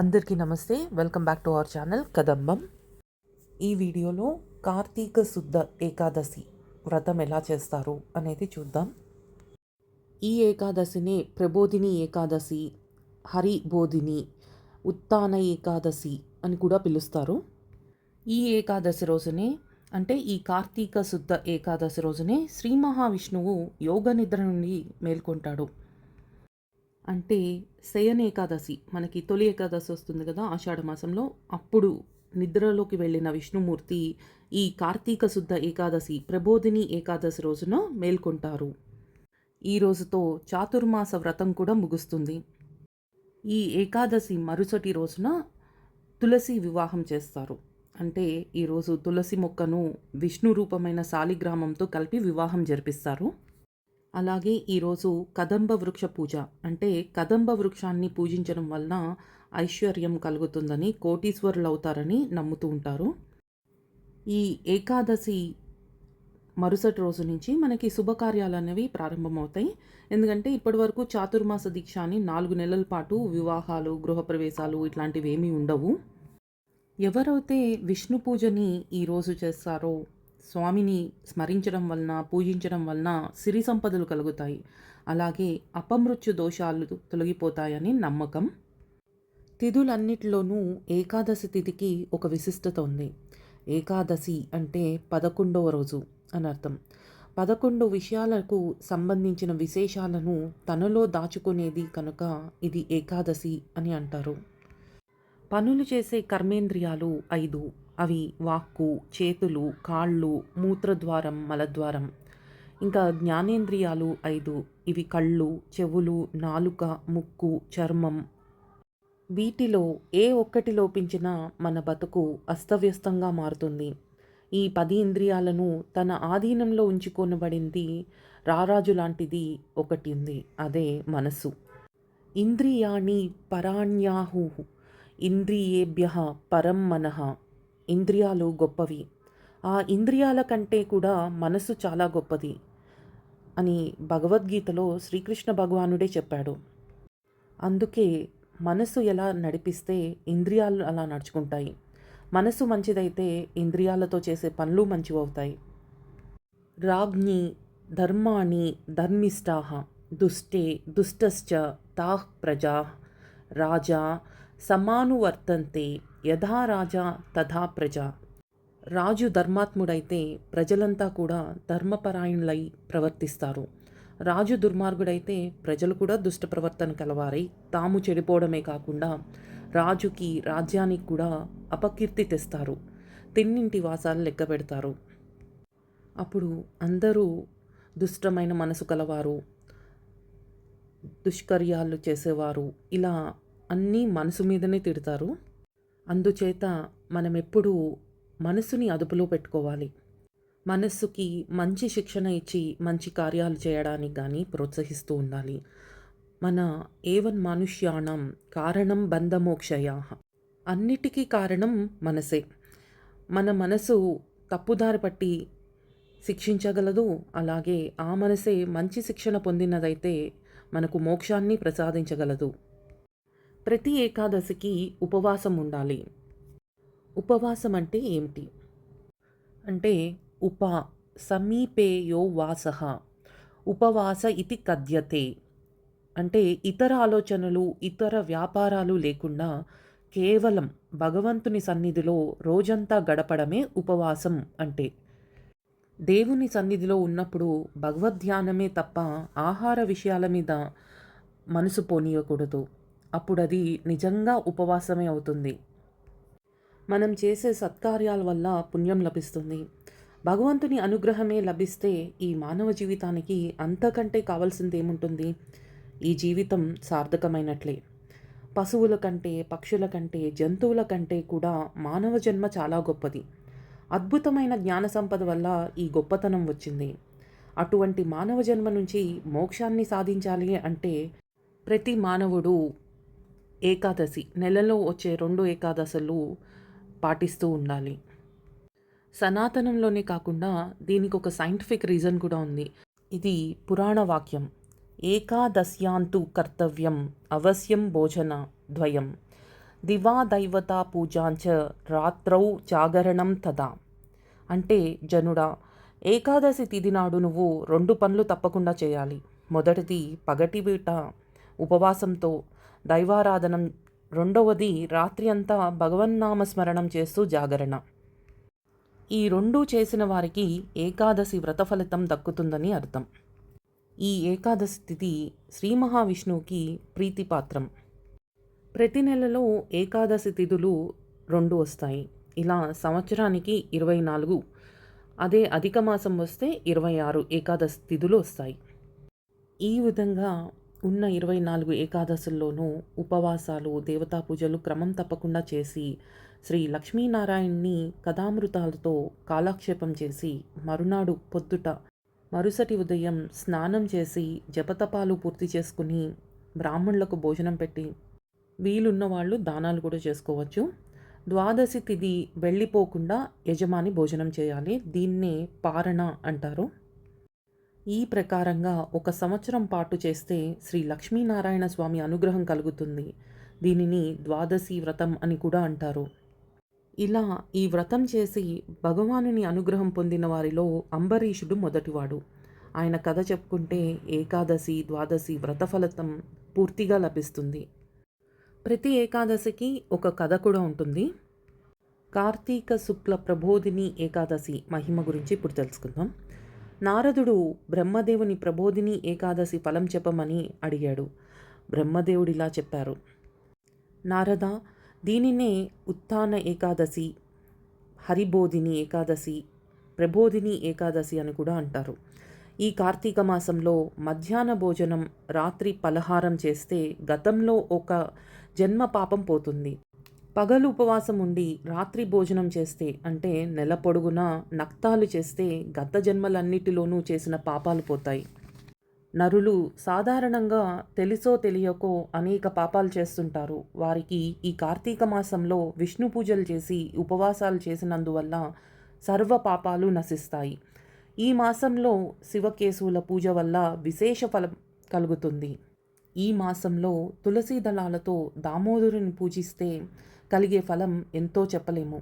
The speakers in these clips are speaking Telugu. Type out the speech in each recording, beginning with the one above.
అందరికీ నమస్తే. Welcome back to our channel Kadambam. ఈ వీడియోలో కార్తీక శుద్ధ ఏకాదశి వ్రతం ఎలా చేస్తారు అనేది చూద్దాం. ఈ ఏకాదశిని ప్రబోధిని ఏకాదశి హరిబోధిని ఉత్తాన ఏకాదశి అని కూడా పిలుస్తారు. ఈ ఏకాదశి రోజునే అంటే ఈ కార్తీక శుద్ధ ఏకాదశి రోజునే శ్రీ మహావిష్ణువు యోగ నిద్ర నుండి మేల్కొంటాడు. అంటే శయన ఏకాదశి మనకి తొలి ఏకాదశి వస్తుంది కదా ఆషాఢ మాసంలో. అప్పుడు నిద్రలోకి వెళ్ళిన విష్ణుమూర్తి ఈ కార్తీక శుద్ధ ఏకాదశి ప్రబోధిని ఏకాదశి రోజున మేల్కొంటారు. ఈ రోజుతో చాతుర్మాస వ్రతం కూడా ముగుస్తుంది. ఈ ఏకాదశి మరుసటి రోజున తులసి వివాహం చేస్తారు. అంటే ఈరోజు తులసి మొక్కను విష్ణు రూపమైన శాలిగ్రామంతో కలిపి వివాహం జరిపిస్తారు. అలాగే ఈరోజు కదంబ వృక్ష పూజ. అంటే కదంబ వృక్షాన్ని పూజించడం వలన ఐశ్వర్యం కలుగుతుందని కోటీశ్వరులు అవుతారని నమ్ముతూ ఉంటారు. ఈ ఏకాదశి మరుసటి రోజు నుంచి మనకి శుభకార్యాలు అనేవి ప్రారంభమవుతాయి. ఎందుకంటే ఇప్పటివరకు చాతుర్మాస దీక్ష అని నాలుగు నెలల పాటు వివాహాలు గృహప్రవేశాలు ఇట్లాంటివి ఏమీ ఉండవు. ఎవరైతే విష్ణు పూజని ఈరోజు చేస్తారో స్వామిని స్మరించడం వలన పూజించడం వలన సిరి సంపదలు కలుగుతాయి. అలాగే అపమృత్యు దోషాలు తొలగిపోతాయని నమ్మకం. తిథులన్నిటిలోనూ ఏకాదశి తిథికి ఒక విశిష్టత ఉంది. ఏకాదశి అంటే పదకొండవ రోజు అని అర్థం. పదకొండు విషయాలకు సంబంధించిన విశేషాలను తనలో దాచుకునేది కనుక ఇది ఏకాదశి అని అంటారు. పనులు చేసే కర్మేంద్రియాలు ఐదు. అవి వాక్కు చేతులు కాళ్ళు మూత్రద్వారం మలద్వారం. ఇంకా జ్ఞానేంద్రియాలు ఐదు. ఇవి కళ్ళు చెవులు నాలుక ముక్కు చర్మం. వీటిలో ఏ ఒక్కటి లోపించినా మన బతుకు అస్తవ్యస్తంగా మారుతుంది. ఈ పది ఇంద్రియాలను తన ఆధీనంలో ఉంచుకొనబడింది రారాజు లాంటిది ఒకటి ఉంది. అదే మనసు. ఇంద్రియాణి పరాణ్యాహు. ఇంద్రియేభ్య పరం మనః. ఇంద్రియాలు గొప్పవి. ఆ ఇంద్రియాల కంటే కూడా మనసు చాలా గొప్పది అని భగవద్గీతలో శ్రీకృష్ణ భగవానుడే చెప్పాడు. అందుకే మనసు ఎలా నడిపిస్తే ఇంద్రియాలు అలా నడుచుకుంటాయి. మనసు మంచిదైతే ఇంద్రియాలతో చేసే పనులు మంచివవుతాయి. రాజ్ఞి ధర్మాణి ధర్మిష్టాహ దుష్టే దుష్టశ్చ తాహ్ ప్రజా రాజా సమానువర్తంతే యథా రాజా తథా ప్రజ. రాజు ధర్మాత్ముడైతే ప్రజలంతా కూడా ధర్మపరాయణులై ప్రవర్తిస్తారు. రాజు దుర్మార్గుడైతే ప్రజలు కూడా దుష్ట ప్రవర్తన కలవారై తాము చెడిపోవడమే కాకుండా రాజుకి రాజ్యానికి కూడా అపకీర్తి తెస్తారు. తిన్నింటి వాసాలు లెక్క పెడతారు. అప్పుడు అందరూ దుష్టమైన మనసు కలవారు. దుష్కర్యాలు చేసేవారు. ఇలా అన్నీ మనసు మీదనే తిడతారు. అందుచేత మనం ఎప్పుడూ మనసుని అదుపులో పెట్టుకోవాలి. మనస్సుకి మంచి శిక్షణ ఇచ్చి మంచి కార్యాలు చేయడానికి కానీ ప్రోత్సహిస్తూ ఉండాలి. మన ఏవన్ మనుష్యాణం కారణం బంధమోక్షయా. అన్నిటికీ కారణం మనసే. మన మనసు తప్పుదారి పట్టి శిక్షించగలదు. అలాగే ఆ మనసే మంచి శిక్షణ పొందినదైతే మనకు మోక్షాన్ని ప్రసాదించగలదు. ప్రతి ఏకాదశికి ఉపవాసం ఉండాలి. ఉపవాసం అంటే ఏమిటి? అంటే ఉప సమీపేయో వాస ఉపవాస ఇది కథ్యతే అంటే ఇతర ఆలోచనలు ఇతర వ్యాపారాలు లేకుండా కేవలం భగవంతుని సన్నిధిలో రోజంతా గడపడమే ఉపవాసం అంటే. దేవుని సన్నిధిలో ఉన్నప్పుడు భగవద్ధ్యానమే తప్ప ఆహార విషయాల మీద మనసు పోనీయకూడదు. అప్పుడు అది నిజంగా ఉపవాసమే అవుతుంది. మనం చేసే సత్కార్యాల వల్ల పుణ్యం లభిస్తుంది. భగవంతుని అనుగ్రహమే లభిస్తే ఈ మానవ జీవితానికి అంతకంటే కావాల్సింది ఏముంటుంది ఈ జీవితం సార్థకమైనట్లే. పశువుల కంటే పక్షుల కంటే జంతువుల కంటే కూడా మానవ జన్మ చాలా గొప్పది. అద్భుతమైన జ్ఞాన సంపద వల్ల ఈ గొప్పతనం వచ్చింది. అటువంటి మానవ జన్మ నుంచి మోక్షాన్ని సాధించాలి అంటే ప్రతి మానవుడు ఏకాదశి నెలలో వచ్చే రెండు ఏకాదశులు పాటిస్తూ ఉండాలి. సనాతనంలోనే కాకుండా దీనికి ఒక సైంటిఫిక్ రీజన్ కూడా ఉంది. ఇది పురాణ వాక్యం. ఏకాదశ్యాంతు కర్తవ్యం అవశ్యం భోజన ద్వయం. దివా దైవతా పూజాంచ రాత్రౌ జాగరణం తదా. అంటే జనుడా ఏకాదశి తిథి నాడు నువ్వు రెండు పనులు తప్పకుండా చేయాలి. మొదటిది పగటివీట ఉపవాసంతో దైవారాధనం. రెండవది రాత్రి అంతా భగవన్నామ స్మరణం చేస్తూ జాగరణ. ఈ రెండూ చేసిన వారికి ఏకాదశి వ్రత ఫలితం దక్కుతుందని అర్థం. ఈ ఏకాదశి తిథి శ్రీ మహావిష్ణువుకి ప్రీతిపాత్రం. ప్రతి నెలలో ఏకాదశి తిథులు రెండు వస్తాయి. ఇలా సంవత్సరానికి ఇరవై నాలుగు అదే అధిక మాసం వస్తే ఇరవై ఆరు ఏకాదశి తిథులు వస్తాయి. ఈ విధంగా ఉన్న ఇరవై నాలుగు ఏకాదశుల్లోనూ ఉపవాసాలు దేవతా పూజలు క్రమం తప్పకుండా చేసి శ్రీ లక్ష్మీనారాయణ్ణి కథామృతాలతో కాలక్షేపం చేసి మరునాడు పొద్దుట మరుసటి ఉదయం స్నానం చేసి జపతపాలు పూర్తి చేసుకుని బ్రాహ్మణులకు భోజనం పెట్టి వీలున్న వాళ్ళు దానాలు కూడా చేసుకోవచ్చు. ద్వాదశి తిథి వెళ్ళిపోకుండా యజమాని భోజనం చేయాలి. దీన్నే పారణ అంటారు. ఈ ప్రకారంగా ఒక సంవత్సరం పాటు చేస్తే శ్రీ లక్ష్మీనారాయణ స్వామి అనుగ్రహం కలుగుతుంది. దీనిని ద్వాదశి వ్రతం అని కూడా అంటారు. ఇలా ఈ వ్రతం చేసి భగవానుని అనుగ్రహం పొందిన వారిలో అంబరీషుడు మొదటివాడు. ఆయన కథ చెప్పుకుంటే ఏకాదశి ద్వాదశి వ్రత ఫలితం పూర్తిగా లభిస్తుంది. ప్రతి ఏకాదశికి ఒక కథ కూడా ఉంటుంది. కార్తీక శుక్ల ప్రబోధిని ఏకాదశి మహిమ గురించి ఇప్పుడు తెలుసుకుందాం. నారదుడు బ్రహ్మదేవుని ప్రబోధిని ఏకాదశి ఫలం చెప్పమని అడిగాడు. బ్రహ్మదేవుడిలా చెప్పారు. నారద దీనినే ఉత్థాన ఏకాదశి హరిబోధిని ఏకాదశి ప్రబోధిని ఏకాదశి అని కూడా అంటారు. ఈ కార్తీక మాసంలో మధ్యాహ్న భోజనం రాత్రి పలహారం చేస్తే గతంలో ఒక జన్మ పాపం పోతుంది. పగలు ఉపవాసం ఉండి రాత్రి భోజనం చేస్తే అంటే నెల పొడుగునా నక్తాలు చేస్తే గత జన్మలన్నిటిలోనూ చేసిన పాపాలు పోతాయి. నరులు సాధారణంగా తెలుసో తెలియకో అనేక పాపాలు చేస్తుంటారు. వారికి ఈ కార్తీక మాసంలో విష్ణు పూజలు చేసి ఉపవాసాలు చేసినందువల్ల సర్వ పాపాలు నశిస్తాయి. ఈ మాసంలో శివకేశవుల పూజ వల్ల విశేష ఫలం కలుగుతుంది. ఈ మాసంలో తులసి దళాలతో దామోదరుని పూజిస్తే కలిగే ఫలం ఎంతో చెప్పలేము.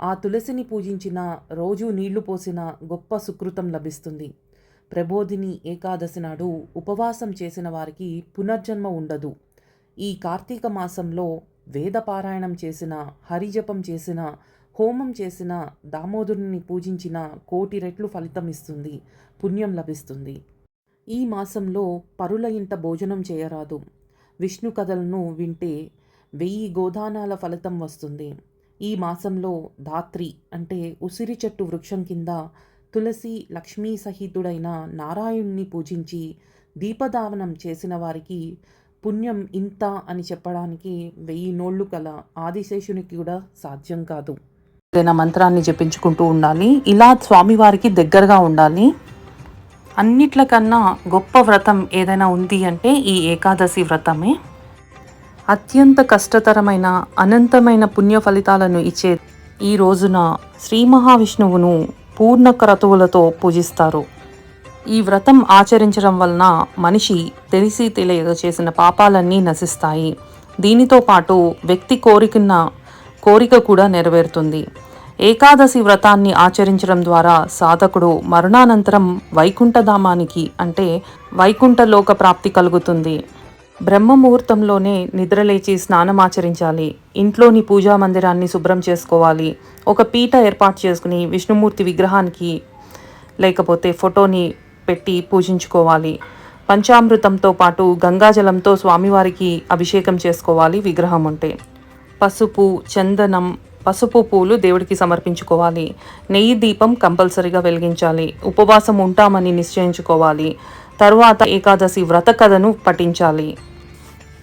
ఆ తులసిని పూజించిన రోజు నీళ్ళు పోసిన గొప్ప సుకృతం లభిస్తుంది. ప్రబోధిని ఏకాదశి నాడు ఉపవాసం చేసిన వారికి పునర్జన్మ ఉండదు. ఈ కార్తీక మాసంలో వేదపారాయణం చేసిన హరిజపం చేసిన హోమం చేసిన దామోదరుని పూజించిన కోటి రెట్లు ఫలితం ఇస్తుంది పుణ్యం లభిస్తుంది. ఈ మాసంలో పరుల ఇంట భోజనం చేయరాదు. విష్ణు కథలను వింటే వెయ్యి గోదానాల ఫలితం వస్తుంది. ఈ మాసంలో ధాత్రి అంటే ఉసిరి చెట్టు వృక్షం కింద తులసి లక్ష్మీ సహితుడైన నారాయణ్ణి పూజించి దీపదావనం చేసిన వారికి పుణ్యం ఇంత అని చెప్పడానికి వెయ్యి నోళ్ళు కల ఆదిశేషునికి కూడా సాధ్యం కాదు. ఏదైనా మంత్రాన్ని జపించుకుంటూ ఉండాలి ఇలా స్వామివారికి దగ్గరగా ఉండాలి అన్నిట్లకన్నా గొప్ప వ్రతం ఏదైనా ఉంది అంటే ఈ ఏకాదశి వ్రతమే. అత్యంత కష్టతరమైన అనంతమైన పుణ్య ఫలితాలను ఇచ్చే ఈ రోజున శ్రీ మహావిష్ణువును పూర్ణ క్రతువులతో పూజిస్తారు. ఈ వ్రతం ఆచరించడం వలన మనిషి తెలిసి తెలియక చేసిన పాపాలన్నీ నశిస్తాయి. దీనితో పాటు వ్యక్తి కోరికన్న కోరిక కూడా నెరవేరుతుంది. ఏకాదశి వ్రతాన్ని ఆచరించడం ద్వారా సాధకుడు మరణానంతరం వైకుంఠధామానికి అంటే వైకుంఠ లోక ప్రాప్తి కలుగుతుంది. బ్రహ్మ ముహూర్తంలోనే నిద్రలేచి స్నానమాచరించాలి. ఇంట్లోని పూజా మందిరాన్ని శుభ్రం చేసుకోవాలి. ఒక పీట ఏర్పాటు చేసుకుని విష్ణుమూర్తి విగ్రహానికి లేకపోతే ఫోటోని పెట్టి పూజించుకోవాలి. పంచామృతంతో పాటు గంగాజలంతో స్వామివారికి అభిషేకం చేసుకోవాలి విగ్రహం ఉంటే. పసుపు చందనం పసుపు పూలు దేవుడికి సమర్పించుకోవాలి. నెయ్యి దీపం కంపల్సరీగా వెలిగించాలి. ఉపవాసం ఉంటామని నిశ్చయించుకోవాలి. తరువాత ఏకాదశి వ్రత కథను పఠించాలి.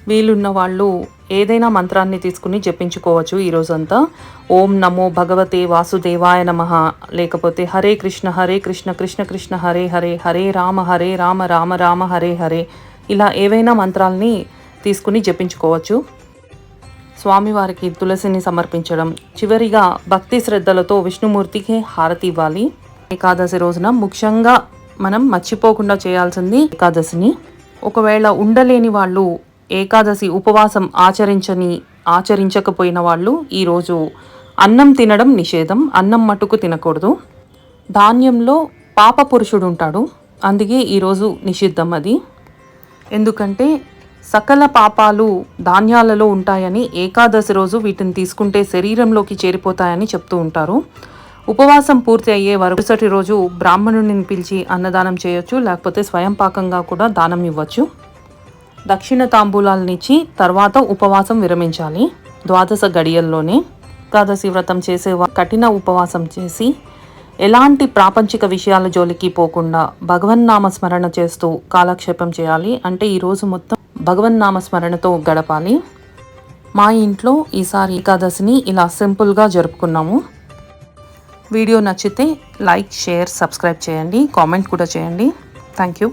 వీలున్న వాళ్ళు ఏదైనా మంత్రాన్ని తీసుకుని జపించుకోవచ్చు ఈరోజంతా ఓం నమో భగవతే వాసుదేవాయ నమ. లేకపోతే హరే కృష్ణ హరే కృష్ణ కృష్ణ కృష్ణ హరే హరే హరే రామ హరే రామ రామ రామ హరే హరే ఇలా ఏవైనా మంత్రాల్ని తీసుకుని జపించుకోవచ్చు. స్వామివారికి తులసిని సమర్పించడం. చివరిగా భక్తి శ్రద్ధలతో విష్ణుమూర్తికి హారతి ఇవ్వాలి. ఏకాదశి రోజున ముఖ్యంగా మనం మర్చిపోకుండా చేయాల్సింది ఏకాదశిని. ఒకవేళ ఉండలేని వాళ్ళు ఏకాదశి ఉపవాసం ఆచరించని ఆచరించకపోయిన వాళ్ళు ఈరోజు అన్నం తినడం నిషేధం. అన్నం మటుకు తినకూడదు. ధాన్యంలో పాప పురుషుడు ఉంటాడు. అందుకే ఈరోజు నిషిద్ధం అది. ఎందుకంటే సకల పాపాలు ధాన్యాలలో ఉంటాయని ఏకాదశి రోజు వీటిని తీసుకుంటే శరీరంలోకి చేరిపోతాయని చెప్తూ ఉంటారు. ఉపవాసం పూర్తి అయ్యే వరుసటి రోజు బ్రాహ్మణుడిని పిలిచి అన్నదానం చేయొచ్చు లేకపోతే స్వయం పాకంగా కూడా దానం ఇవ్వచ్చు. దక్షిణ తాంబూలాలనిచ్చి తర్వాత ఉపవాసం విరమించాలి. ద్వాదశ గడియల్లోనే ఏకాదశి వ్రతం చేసే కఠిన ఉపవాసం చేసి ఎలాంటి ప్రాపంచిక విషయాల జోలికి పోకుండా భగవన్నామ స్మరణ చేస్తూ కాలక్షేపం చేయాలి. అంటే ఈరోజు మొత్తం భగవన్నామ స్మరణతో గడపాలి. మా ఇంట్లో ఈసారి ఏకాదశిని ఇలా సింపుల్గా జరుపుకున్నాము. వీడియో నచ్చితే లైక్ షేర్ సబ్స్క్రైబ్ చేయండి. కామెంట్ కూడా చేయండి. Thank you.